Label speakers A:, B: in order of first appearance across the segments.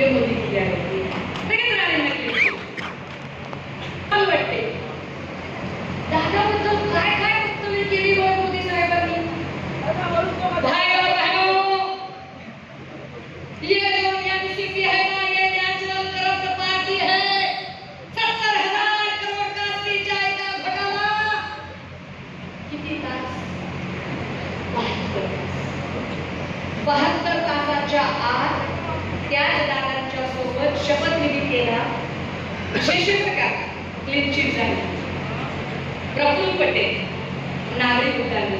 A: योग्य होती की आहे शपथ शपथविधी केला. विशेषप्रकार क्लिन चिट झाली. प्रफुल्ल पटेल नागरिक उद्यान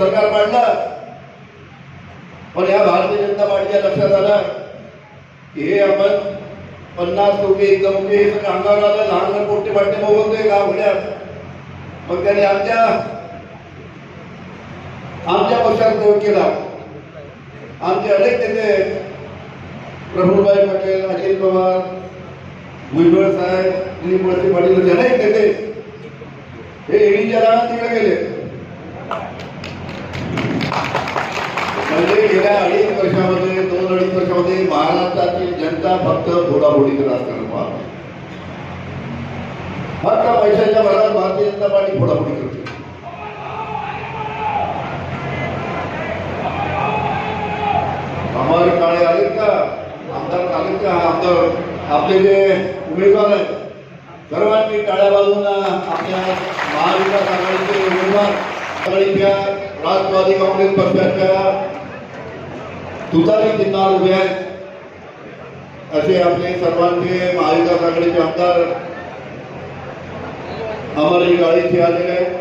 B: सरकार या भारतीय जनता पार्टीच्या लक्षात आलं की हे आपण लहान पोटे पाटे बघतोय गाव घड्यात मग त्याने पक्षात प्रयोग अनेक नेते, प्रफुल्लभाई पटेल, अजित पवार भुजबळ साहेब, दिलीप वळसे अनेक गेले. म्हणजे गेल्या अडीच वर्षामध्ये दोन अडीच वर्षामध्ये महाराष्ट्रातील जनता फक्त फोडाफोडीचं राजकारण पाहते फक्त पैशाच्या भरात भारतीय जनता पार्टी घोडाघोडी करते. आम्हाला काळे आलेत का? आमदार आलेत का? आमदार आपले जे उमेदवार आहेत सर्वांनी टाळ्या बाजून आपल्या महाविकास आघाडीचे उमेदवार आघाडीच्या राष्ट्रवादी काँग्रेस पक्षाच्या तुतारी चिन्हावर उभे आहेत. असे आपले सर्वांचे महाविकास आघाडीचे आमदार आम्हाला ही गाडी इथे आलेले आहेत.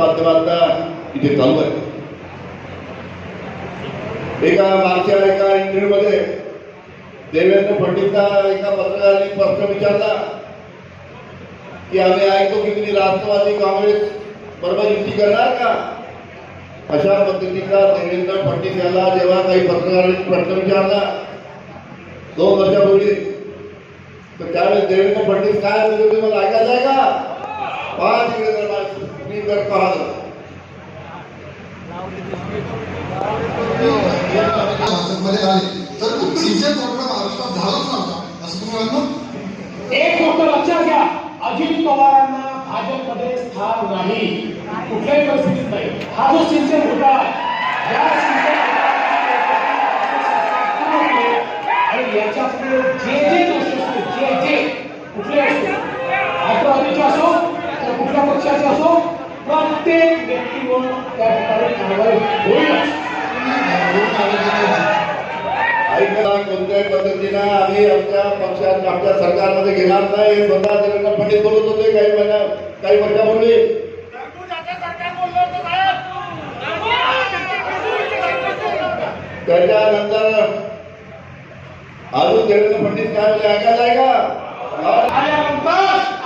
B: फडणवीसच्या माध्यमातून इथे चालू आहे. एका मागच्या एका इंटरव्ह्यूमध्ये देवेंद्र फडणवीसला एका पत्रकाराने प्रश्न की, आम्ही ऐकतो की राष्ट्रवादी काँग्रेस बरोबर युती करणार का? अशा पद्धतीचा देवेंद्र फडणवीस याला जेव्हा काही पत्रकारांनी प्रश्न विचारला, दोन वर्षापूर्वी, तर त्यावेळेस देवेंद्र फडणवीस काय बोलले होते, मला ऐकायचं आहे का?
C: आले तर प्रॉब्लेम महाराष्ट्रात झालाच नव्हता असं
D: एक गोष्ट लक्षात घ्या अजित पवारांना भाजपमध्ये स्थान नाही. कुठल्याही परिस्थितीत नाही. हा जो सिंचन होता या सिंचन आणि याच्यापुढे जे जे दोष असतील जे जे कुठले असो राष्ट्रवादीचे असो कुठल्या पक्षाचे असो प्रत्येक व्यक्तीवर त्या ठिकाणी कारवाई.
B: ऐकला कोणत्याही पद्धतीनं आम्ही आमच्या पक्षात आमच्या सरकारमध्ये घेणार नाही. हे स्वतः देवेंद्र फडणवीस बोलत होते काही महिन्या काही वर्षापूर्वी त्याच्यानंतर अजून देवेंद्र फडणवीस काय बोलले ऐकायला आहे का?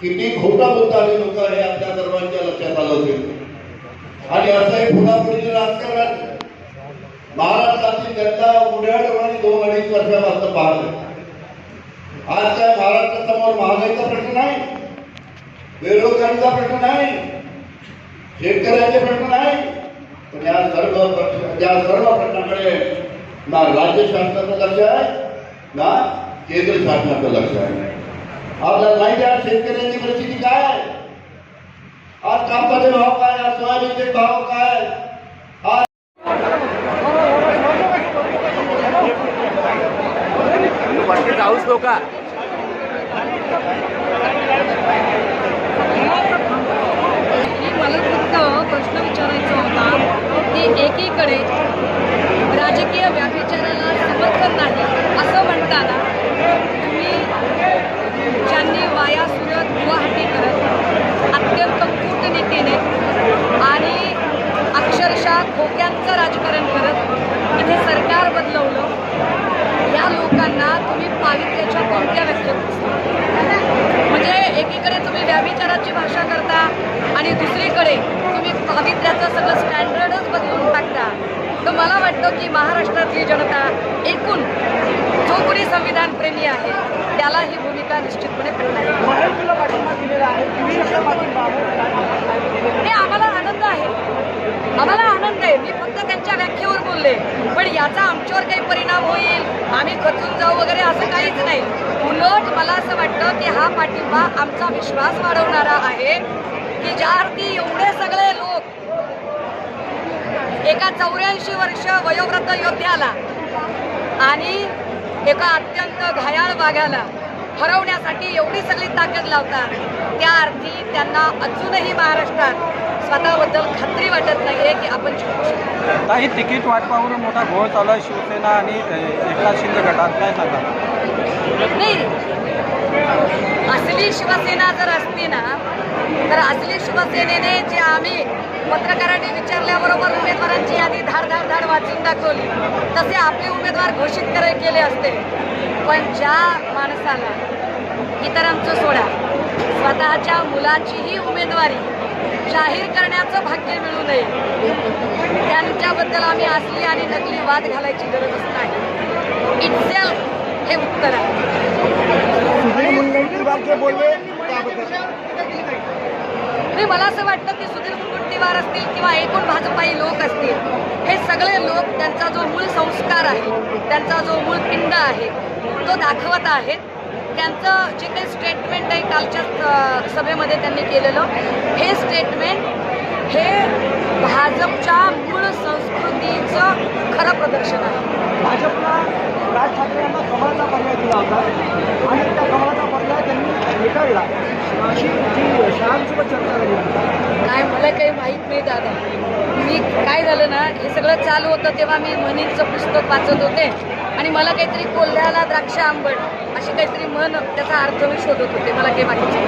B: किती खोटा बोलता आले लोक हे आपल्या सर्वांच्या लक्षात आलं असेल आणि असं हे पुढापुढीचे राजकारण महाराष्ट्राची जनता उड्याडपणे दोन अडीच वर्षापासून पाहत आज काय महाराष्ट्रासमोर महागाईचा प्रश्न नाही. बेरोजगारीचा प्रश्न नाही. शेतकऱ्याचे प्रश्न नाही. पण या सर्व या सर्व प्रश्नाकडे ना राज्य शासनाचं लक्ष आहे ना केंद्र शासनाचं लक्ष आहे. आपल्याला माहिती आहे शेतकऱ्यांची परिस्थिती काय आहे आज कापसाचे भाव काय आज सोयाबीनचे भाव काय आज
E: जाऊच नका
A: की मला फक्त प्रश्न विचारायचा होता की एकीकडे राजकीय व्याभिचाराला समर्थन नाही असं म्हणताना तुम्ही ज्यांनी वाया सुरत गुवाहाटी करत अत्यंत कूटनीतीने आणि अक्षरशः खोक्यांचं राजकारण करत इथे सरकार बदलवलं या लोकांना तुम्ही पावित्र्याच्या कोणत्या व्याख्या म्हणजे एकीकडे तुम्ही व्याभिचाराची भाषा करता आणि दुसरीकडे तुम्ही पावित्र्याचं सगळं स्टँडर्डच बदलून टाकता तर मला वाटतं की महाराष्ट्रातली जनता एकूण देशप्रेमी आहे. त्याला ही भूमिका निश्चितपणे आणि आम्हाला आनंद आहे. आम्हाला आनंद आहे. मी फक्त त्यांच्या व्याख्येवर बोलले. पण याचा आमच्यावर काही परिणाम होईल? आम्ही खचून जाऊ वगैरे असं काहीच नाही. उलट मला असं वाटतं की हा पाठिंबा आमचा विश्वास वाढवणारा आहे. की ज्या अर्थी एवढे सगळे लोक एका चौऱ्याऐंशी वर्ष वयोवृद्ध योद्ध्याला आणि एका अत्यंत घायाळ वाघाला हरवण्यासाठी एवढी सगळी ताकद लावतात. त्या अर्थी त्यांना अजूनही महाराष्ट्रात स्वतःबद्दल खात्री वाटत नाहीये की आपण जिंकू शकतो
F: काही तिकीट वाटपावर मोठा घोळ चालू आहे. शिवसेना आणि एकनाथ शिंदे गटात काय सांगा
A: नाही असली शिवसेना जर असती ना तर असली शिवसेनेने जे आम्ही पत्रकारांनी विचारल्याबरोबर उमेदवारांची यादी धाड धाड धाड वाचून दाखवली तसे आपले उमेदवार घोषित करे केले असते. पण ज्या माणसाला इतरांचं सोडा स्वतःच्या मुलाचीही उमेदवारी जाहीर करण्याचं भाग्य मिळू नये त्यांच्याबद्दल आम्ही असली आणि नकली वाद घालायची गरजच नाही. इटसेल्फ हे उत्तर आहे. नाही मला असं वाटतं की सुधीर मुनगंटीवार असतील किंवा एकूण भाजपाई लोक असतील हे सगळे लोक त्यांचा जो मूळ संस्कार आहे त्यांचा जो मूळ पिंड आहे तो दाखवत आहेत. त्यांचं जे काही स्टेटमेंट आहे कालच्या सभेमध्ये त्यांनी केलेलं हे स्टेटमेंट हे भाजपच्या मूळ संस्कृतीचं खरं प्रदर्शन आहे.
G: भाजपला राज ठाकरे यांना कमळाचा पर्याय दिला होता. आणि त्या कमळाचा पर्याय त्यांनी फेटाळला अशी जी शहांसोबत चर्चा झाली होती.
A: काय मला काही माहीत नाही दादा. मी काय झालं ना हे सगळं चालू होतं तेव्हा मी म्हणींचं पुस्तक वाचत होते. आणि मला काहीतरी कोल्ह्याला द्राक्ष आंबट अशी काहीतरी म्हण त्याचा अर्थ मी शोधत होते. मला काही माहिती नाही.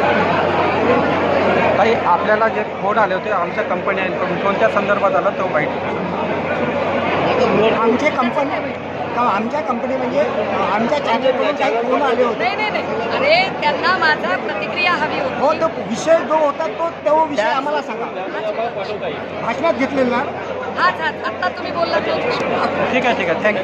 F: आपल्याला जे फोन आले होते आमच्या कंपनी आहेत कोणत्या संदर्भात आला तो बाईट
H: आमची कंपनी आमच्या कंपनी म्हणजे आमच्या चॅनलवरून काही फोन आले होते.
A: नाही नाही नाही. अरे त्यांना माझा प्रतिक्रिया हवी
H: हो
A: होती
H: तो विषय जो होता तो तो विषय आम्हाला सांगा. भाषणात घेतलेला
A: हाच हाच आत्ता तुम्ही बोलला तोच विषय
F: ठीक आहे ठीक आहे. थँक्यू